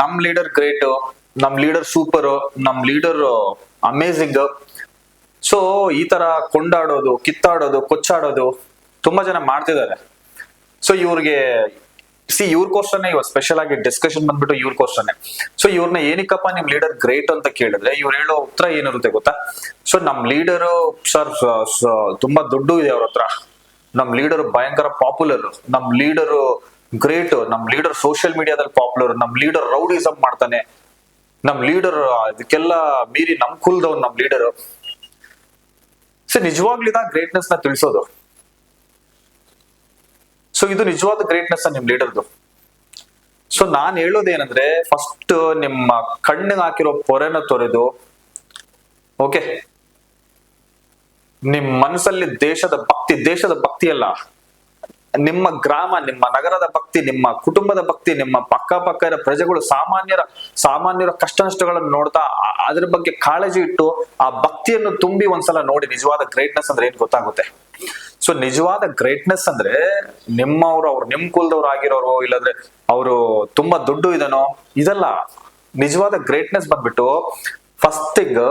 ನಮ್ leader great ನಮ್ leader super ನಮ್ ಲೀಡರ್ ಅಮೇಸಿಂಗ್ ಸೊ ಈ ತರ ಕೊಂಡಾಡೋದು, ಕಿತ್ತಾಡೋದು, ಕೊಚ್ಚಾಡೋದು ತುಂಬಾ ಜನ ಮಾಡ್ತಿದ್ದಾರೆ. ಸೊ ಇವ್ರಿಗೆ ಸಿ ಇವ್ರಿಗೋಸ್ಕರನೇ ಇವಾಗ ಸ್ಪೆಷಲ್ ಆಗಿ ಡಿಸ್ಕಷನ್ ಬಂದ್ಬಿಟ್ಟು ಇವ್ರಿಗೋಸ್ಕರನೇ ಸೊ ಇವ್ರನ್ನ ಏನಕ್ಕಪ್ಪ ನಿಮ್ ಲೀಡರ್ ಗ್ರೇಟ್ ಅಂತ ಕೇಳಿದ್ರೆ, ಇವ್ರು ಹೇಳೋ ಉತ್ತರ ಏನಿರುತ್ತೆ ಗೊತ್ತಾ? ಸೊ ನಮ್ ಲೀಡರ್ ಸರ್ ತುಂಬಾ ದುಡ್ಡು ಇದೆ ಅವ್ರ ಹತ್ರ. ನಮ್ ಲೀಡರ್ ಭಯಂಕರ ಪಾಪ್ಯುಲರ್ ನಮ್ ಲೀಡರ್ ಗ್ರೇಟ್ ನಮ್ ಲೀಡರ್ ಸೋಷಿಯಲ್ ಮೀಡಿಯಾದಲ್ಲಿ ಪಾಪ್ಯುಲರ್ ನಮ್ ಲೀಡರ್ ರೌಡಿಸಮ್ ಮಾಡ್ತಾನೆ. ನಮ್ ಲೀಡರ್ ಇದಕ್ಕೆಲ್ಲ ಮೀರಿ ನಮ್ ಕುಲ್ದವ್ ನಮ್ ಲೀಡರ್ ಸೊ ನಿಜವಾಗ್ಲಿದ ಗ್ರೇಟ್ನೆಸ್ನ ತಿಳಿಸೋದು. ಸೊ ಇದು ನಿಜವಾದ ಗ್ರೇಟ್ನೆಸ್ ನಿಮ್ ಲೀಡರ್ದು ಸೊ ನಾನ್ ಹೇಳೋದೇನಂದ್ರೆ ಫಸ್ಟ್ ನಿಮ್ಮ ಕಣ್ಣಿಗೆ ಹಾಕಿರೋ ಪೊರೆನ ತೊರೆದು ಓಕೆ ನಿಮ್ ಮನಸ್ಸಲ್ಲಿ ದೇಶದ ಭಕ್ತಿ ದೇಶದ ಭಕ್ತಿ ಅಲ್ಲ ನಿಮ್ಮ ಗ್ರಾಮ, ನಿಮ್ಮ ನಗರದ ಭಕ್ತಿ, ನಿಮ್ಮ ಕುಟುಂಬದ ಭಕ್ತಿ, ನಿಮ್ಮ ಪಕ್ಕ ಪಕ್ಕದ ಪ್ರಜೆಗಳು ಸಾಮಾನ್ಯರ ಸಾಮಾನ್ಯರ ಕಷ್ಟ ನಷ್ಟಗಳನ್ನು ನೋಡ್ತಾ ಅದ್ರ ಬಗ್ಗೆ ಕಾಳಜಿ ಇಟ್ಟು ಆ ಭಕ್ತಿಯನ್ನು ತುಂಬಿ ಒಂದ್ಸಲ ನೋಡಿ ನಿಜವಾದ ಗ್ರೇಟ್ನೆಸ್ ಅಂದ್ರೆ ಏನ್ ಗೊತ್ತಾಗುತ್ತೆ? ಸೊ ನಿಜವಾದ ಗ್ರೇಟ್ನೆಸ್ ಅಂದ್ರೆ ನಿಮ್ಮವ್ರು, ಅವ್ರು ನಿಮ್ ಕುಲದವ್ರು ಆಗಿರೋರು, ಇಲ್ಲಾಂದ್ರೆ ಅವರು ತುಂಬಾ ದುಡ್ಡು ಇದನೋ, ಇದೆಲ್ಲ. ನಿಜವಾದ ಗ್ರೇಟ್ನೆಸ್ ಬಂದ್ಬಿಟ್ಟು ಫಸ್ಟ್ ಥಿಂಗ್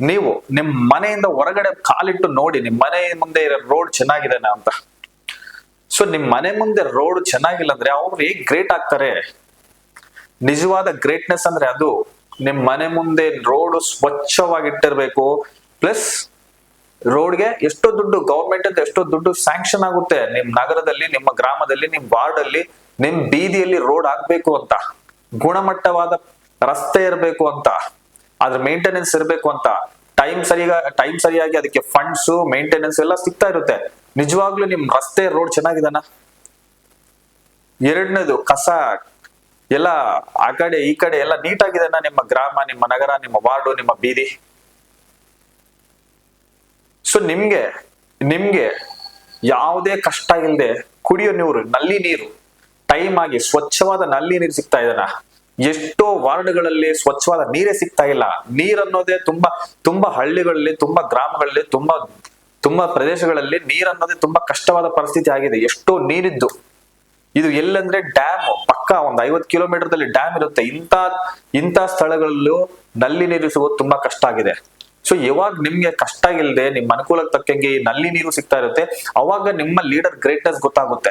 ನೀವು ನಿಮ್ ಮನೆಯಿಂದ ಹೊರಗಡೆ ಕಾಲಿಟ್ಟು ನೋಡಿ, ನಿಮ್ ಮನೆ ಮುಂದೆ ಇರೋ ರೋಡ್ ಚೆನ್ನಾಗಿದೆ ಅಂತ. ಸೊ ನಿಮ್ ಮನೆ ಮುಂದೆ ರೋಡ್ ಚೆನ್ನಾಗಿಲ್ಲ ಅಂದ್ರೆ ಅವ್ರು ಹೇಗ್ ಗ್ರೇಟ್ ಆಗ್ತಾರೆ? ನಿಜವಾದ ಗ್ರೇಟ್ನೆಸ್ ಅಂದ್ರೆ ಅದು. ನಿಮ್ ಮನೆ ಮುಂದೆ ರೋಡ್ ಸ್ವಚ್ಛವಾಗಿಟ್ಟಿರ್ಬೇಕು ಪ್ಲಸ್ ರೋಡ್ಗೆ ಎಷ್ಟೋ ದುಡ್ಡು ಗೌರ್ಮೆಂಟ್ ಅಂತ ಎಷ್ಟೋ ದುಡ್ಡು ಸ್ಯಾಂಕ್ಷನ್ ಆಗುತ್ತೆ. ನಿಮ್ ನಗರದಲ್ಲಿ, ನಿಮ್ಮ ಗ್ರಾಮದಲ್ಲಿ, ನಿಮ್ ವಾರ್ಡ್ ಅಲ್ಲಿ, ನಿಮ್ ಬೀದಿಯಲ್ಲಿ ರೋಡ್ ಆಗ್ಬೇಕು ಅಂತ. ಗುಣಮಟ್ಟವಾದ ರಸ್ತೆ ಇರಬೇಕು ಅಂತ. ಅದ್ರ ಮೇಂಟೆನೆನ್ಸ್ ಇರಬೇಕು ಅಂತ. ಟೈಮ್ ಸರಿಯಾಗಿ ಟೈಮ್ ಸರಿಯಾಗಿ ಅದಕ್ಕೆ ಫಂಡ್ಸ್ ಮೇಂಟೆನೆನ್ಸ್ ಎಲ್ಲ ಸಿಗ್ತಾ ಇರುತ್ತೆ. ನಿಜವಾಗ್ಲೂ ನಿಮ್ ರಸ್ತೆ ರೋಡ್ ಚೆನ್ನಾಗಿದಾನ? ಎರಡನೇದು ಕಸ, ಎಲ್ಲ ಆ ಕಡೆ, ಈ ಕಡೆ ಎಲ್ಲ ನೀಟಾಗಿದೆನಾ ನಿಮ್ಮ ಗ್ರಾಮ, ನಿಮ್ಮ ನಗರ, ನಿಮ್ಮ ವಾರ್ಡು, ನಿಮ್ಮ ಬೀದಿ? ಸೊ ನಿಮ್ಗೆ ನಿಮ್ಗೆ ಯಾವುದೇ ಕಷ್ಟ ಇಲ್ಲದೆ ಕುಡಿಯೋ ನೀರು, ನಲ್ಲಿ ನೀರು ಟೈಮ್ ಆಗಿ ಸ್ವಚ್ಛವಾದ ನಲ್ಲಿ ನೀರು ಸಿಗ್ತಾ ಇದೆನಾ? ಎಷ್ಟೋ ವಾರ್ಡ್ಗಳಲ್ಲಿ ಸ್ವಚ್ಛವಾದ ನೀರೇ ಸಿಗ್ತಾ ಇಲ್ಲ. ನೀರ್ ಅನ್ನೋದೇ ತುಂಬಾ ತುಂಬಾ ಹಳ್ಳಿಗಳಲ್ಲಿ, ತುಂಬಾ ಗ್ರಾಮಗಳಲ್ಲಿ, ತುಂಬಾ ತುಂಬಾ ಪ್ರದೇಶಗಳಲ್ಲಿ ನೀರ್ ಅನ್ನೋದೇ ತುಂಬಾ ಕಷ್ಟವಾದ ಪರಿಸ್ಥಿತಿ ಆಗಿದೆ. ಎಷ್ಟೋ ನೀರಿದ್ದು. ಇದು ಎಲ್ಲಂದ್ರೆ ಡ್ಯಾಮ್ ಪಕ್ಕ ಒಂದ್ ಕಿಲೋಮೀಟರ್ ದಲ್ಲಿ ಡ್ಯಾಮ್ ಇರುತ್ತೆ. ಇಂತ ಇಂತ ಸ್ಥಳಗಳಲ್ಲೂ ನಲ್ಲಿ ನೀರು ಸಿಗೋದು ತುಂಬಾ ಕಷ್ಟ ಆಗಿದೆ. ಸೊ ಯಾವಾಗ ನಿಮ್ಗೆ ಕಷ್ಟ ಇಲ್ಲದೆ ನಿಮ್ ಅನುಕೂಲಕ್ಕೆ ತಕ್ಕಂಗೆ ಈ ನಲ್ಲಿ ನೀರು ಸಿಗ್ತಾ ಇರುತ್ತೆ, ಅವಾಗ ನಿಮ್ಮ ಲೀಡರ್ ಗ್ರೇಟ್ನೆಸ್ ಗೊತ್ತಾಗುತ್ತೆ.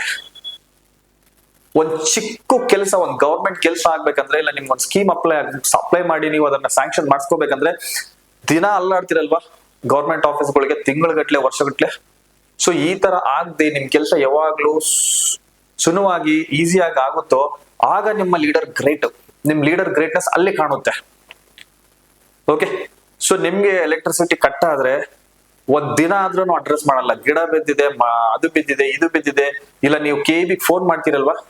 ಒಂದ್ ಚಿಕ್ಕ ಕೆಲಸ, ಒಂದ್ ಗವರ್ಮೆಂಟ್ ಕೆಲಸ ಆಗ್ಬೇಕಂದ್ರೆ, ಇಲ್ಲ ನಿಮ್ಗೆ ಒಂದ್ ಸ್ಕೀಮ್ ಅಪ್ಲೈ ಅಪ್ಲೈ ಮಾಡಿ ನೀವು ಅದನ್ನ ಸ್ಯಾಂಕ್ಷನ್ ಮಾಡಿಸ್ಕೋಬೇಕಂದ್ರೆ, ದಿನ ಅಲ್ಲಾಡ್ತಿರಲ್ವಾ? ಗೌರ್ಮೆಂಟ್ ಆಫೀಸ್ಗಳಿಗೆ ತಿಂಗಳಗಟ್ಲೆ, ವರ್ಷಗಟ್ಲೆ. ಸೊ ಈ ತರ ಆಗದೆ ನಿಮ್ ಕೆಲಸ ಯಾವಾಗ್ಲೂ ಸುನವಾಗಿ ಈಸಿಯಾಗಿ ಆಗುತ್ತೋ, ಆಗ ನಿಮ್ಮ ಲೀಡರ್ ಗ್ರೇಟ್ ನಿಮ್ ಲೀಡರ್ ಗ್ರೇಟ್ನೆಸ್ ಅಲ್ಲಿ ಕಾಣುತ್ತೆ. ಓಕೆ ಸೊ ನಿಮ್ಗೆ ಎಲೆಕ್ಟ್ರಿಸಿಟಿ ಕಟ್ ಆದ್ರೆ, ಒಂದ್ ದಿನ ಆದ್ರೂ ಅಡ್ರೆಸ್ ಮಾಡಲ್ಲ. ಗಿಡ ಬಿದ್ದಿದೆ ಅದು ಬಿದ್ದಿದೆ, ಇದು ಬಿದ್ದಿದೆ. ಇಲ್ಲ, ನೀವು ಕೆ ಬಿ ಫೋನ್ ಮಾಡ್ತೀರಲ್ವಾ?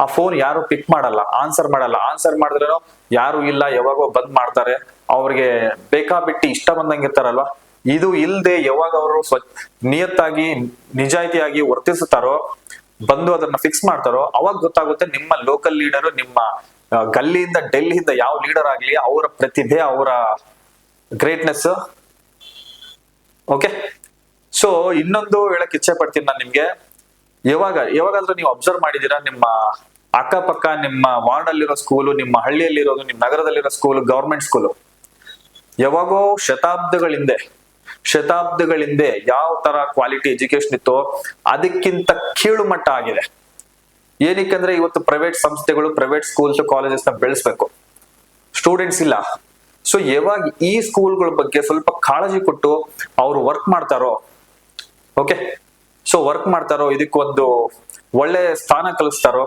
ಆ ಫೋನ್ ಯಾರು ಪಿಕ್ ಮಾಡಲ್ಲ ಆನ್ಸರ್ ಮಾಡಲ್ಲ. ಆನ್ಸರ್ ಮಾಡಿದ್ರೇನು, ಯಾರು ಇಲ್ಲ, ಯಾವಾಗೋ ಬಂದ್ ಮಾಡ್ತಾರೆ. ಅವ್ರಿಗೆ ಬೇಕಾಬಿಟ್ಟಿ ಇಷ್ಟ ಬಂದಂಗೆ ಇರ್ತಾರಲ್ವಾ? ಇದು ಇಲ್ಲದೆ ಯಾವಾಗ ಅವರು ಸ್ವ, ನಿಯತ್ತಾಗಿ, ನಿಜಾಯಿತಿಯಾಗಿ ವರ್ತಿಸುತ್ತಾರೋ, ಬಂದು ಅದನ್ನ ಫಿಕ್ಸ್ ಮಾಡ್ತಾರೋ, ಅವಾಗ ಗೊತ್ತಾಗುತ್ತೆ ನಿಮ್ಮ ಲೋಕಲ್ ಲೀಡರ್ ನಿಮ್ಮ ಗಲ್ಲಿಯಿಂದ ಡೆಲ್ಲಿಯಿಂದ ಯಾವ ಲೀಡರ್ ಆಗ್ಲಿ, ಅವರ ಪ್ರತಿಭೆ, ಅವರ ಗ್ರೇಟ್ನೆಸ್ ಓಕೆ ಸೊ ಇನ್ನೊಂದು ಹೇಳಕ್ ಇಚ್ಛೆ ಪಡ್ತೀನಿ ನಾನು ನಿಮ್ಗೆ. ಯಾವಾಗ, ಯಾವಾಗಾದ್ರೂ ನೀವು ಅಬ್ಸರ್ವ್ ಮಾಡಿದೀರಾ ನಿಮ್ಮ ಅಕ್ಕಪಕ್ಕ, ನಿಮ್ಮ ವಾರ್ಡ್ ಅಲ್ಲಿರೋ ಸ್ಕೂಲು ನಿಮ್ಮ ಹಳ್ಳಿಯಲ್ಲಿರೋದು, ನಿಮ್ಮ ನಗರದಲ್ಲಿರೋ ಸ್ಕೂಲು ಗವರ್ಮೆಂಟ್ ಸ್ಕೂಲು ಯಾವಾಗೋ ಶತಾಬ್ದಗಳ ಹಿಂದೆ ಶತಾಬ್ದಗಳ ಹಿಂದೆ ಯಾವ ತರ ಕ್ವಾಲಿಟಿ ಎಜುಕೇಶನ್ ಇತ್ತೋ ಅದಕ್ಕಿಂತ ಕೀಳು ಮಟ್ಟ ಆಗಿದೆ. ಏನಕ್ಕಂದ್ರೆ ಇವತ್ತು ಪ್ರೈವೇಟ್ ಸಂಸ್ಥೆಗಳು ಪ್ರೈವೇಟ್ ಸ್ಕೂಲ್ಸ್ ಕಾಲೇಜಸ್ನ ಬೆಳೆಸ್ಬೇಕು. ಸ್ಟೂಡೆಂಟ್ಸ್ ಇಲ್ಲ. ಸೊ ಯಾವಾಗ ಈ ಸ್ಕೂಲ್ಗಳ ಬಗ್ಗೆ ಸ್ವಲ್ಪ ಕಾಳಜಿ ಕೊಟ್ಟು ಅವ್ರು ವರ್ಕ್ ಮಾಡ್ತಾರೋ ಓಕೆ ಸೊ ವರ್ಕ್ ಮಾಡ್ತಾರೋ, ಇದಕ್ಕೊಂದು ಒಳ್ಳೆ ಸ್ಥಾನ ಕಲಿಸ್ತಾರೋ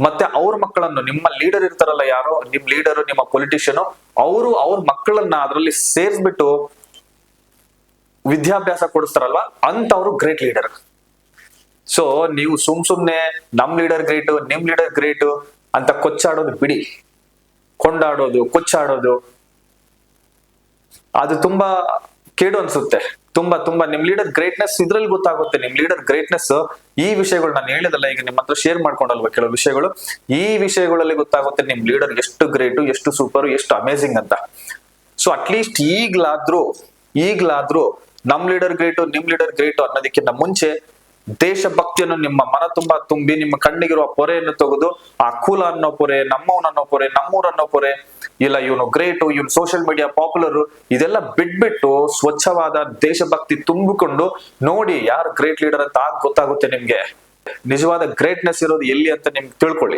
ಮತ್ತೆ ಅವ್ರ ಮಕ್ಕಳನ್ನು, ನಿಮ್ಮ ಲೀಡರ್ ಇರ್ತಾರಲ್ಲ ಯಾರು? ನಿಮ್ ಲೀಡರ್ ನಿಮ್ಮ ಪೊಲಿಟಿಷಿಯನ್ ಅವರು ಅವ್ರ ಮಕ್ಕಳನ್ನ ಅದರಲ್ಲಿ ಸೇರಿಸ್ಬಿಟ್ಟು ವಿದ್ಯಾಭ್ಯಾಸ ಕೊಡಿಸ್ತಾರಲ್ವಾ? ಅಂತವ್ರು ಗ್ರೇಟ್ ಲೀಡರ್ ಸೊ ನೀವು ಸುಮ್ ಸುಮ್ನೆ ನಮ್ ಲೀಡರ್ ಗ್ರೇಟ್ ನಿಮ್ ಲೀಡರ್ ಗ್ರೇಟ್ ಅಂತ ಕೊಚ್ಚಾಡೋದು ಬಿಡಿ. ಕೊಂಡಾಡೋದು, ಕೊಚ್ಚಾಡೋದು. ಅದು ತುಂಬಾ ಕೇಡು ಅನ್ಸುತ್ತೆ. ತುಂಬಾ ತುಂಬಾ, ನಿಮ್ ಲೀಡರ್ ಗ್ರೇಟ್ನೆಸ್ ಇದ್ರಲ್ಲಿ ಗೊತ್ತಾಗುತ್ತೆ. ನಿಮ್ ಲೀಡರ್ ಗ್ರೇಟ್ನೆಸ್ ಈ ವಿಷಯಗಳು ನಾನು ಹೇಳಿದಲ್ಲ, ಈಗ ನಿಮ್ಮ ಹತ್ರ ಶೇರ್ ಮಾಡ್ಕೊಂಡಲ್ವ ಕೆಲವು ವಿಷಯಗಳು? ಈ ವಿಷಯಗಳಲ್ಲಿ ಗೊತ್ತಾಗುತ್ತೆ ನಿಮ್ ಲೀಡರ್ ಎಷ್ಟು ಗ್ರೇಟು ಎಷ್ಟು ಸೂಪರ್ ಎಷ್ಟು ಅಮೇಸಿಂಗ್ ಅಂತ. ಸೊ ಅಟ್ಲೀಸ್ಟ್ ಈಗ್ಲಾದ್ರೂ ಈಗ್ಲಾದ್ರೂ ನಮ್ ಲೀಡರ್ ಗ್ರೇಟು ನಿಮ್ ಲೀಡರ್ ಗ್ರೇಟು ಅನ್ನೋದಕ್ಕಿಂತ ಮುಂಚೆ ದೇಶಭಕ್ತಿಯನ್ನು ನಿಮ್ಮ ಮನ ತುಂಬಾ ತುಂಬಿ, ನಿಮ್ಮ ಕಣ್ಣಿಗಿರುವ ಪೊರೆಯನ್ನು ತೆಗೆದು, ಆ ಕುಲ ಅನ್ನೋ ಪೊರೆ ನಮ್ಮವನನ್ನೋ ಪೊರೆ, ನಮ್ಮೂರನ್ನೋ ಪೊರೆ ಇಲ್ಲ, ಇವನು ಗ್ರೇಟು ಇವನು ಸೋಷಿಯಲ್ ಮೀಡಿಯಾ ಪಾಪ್ಯುಲರ್ ಇದೆಲ್ಲ ಬಿಟ್ಬಿಟ್ಟು ಸ್ವಚ್ಛವಾದ ದೇಶಭಕ್ತಿ ತುಂಬಿಕೊಂಡು ನೋಡಿ ಯಾರು ಗ್ರೇಟ್ ಲೀಡರ್ ಅಂತ ಆಗ ಗೊತ್ತಾಗುತ್ತೆ ನಿಮ್ಗೆ. ನಿಜವಾದ ಗ್ರೇಟ್ನೆಸ್ ಇರೋದು ಎಲ್ಲಿ ಅಂತ ನಿಮ್ಗೆ ತಿಳ್ಕೊಳ್ಳಿ.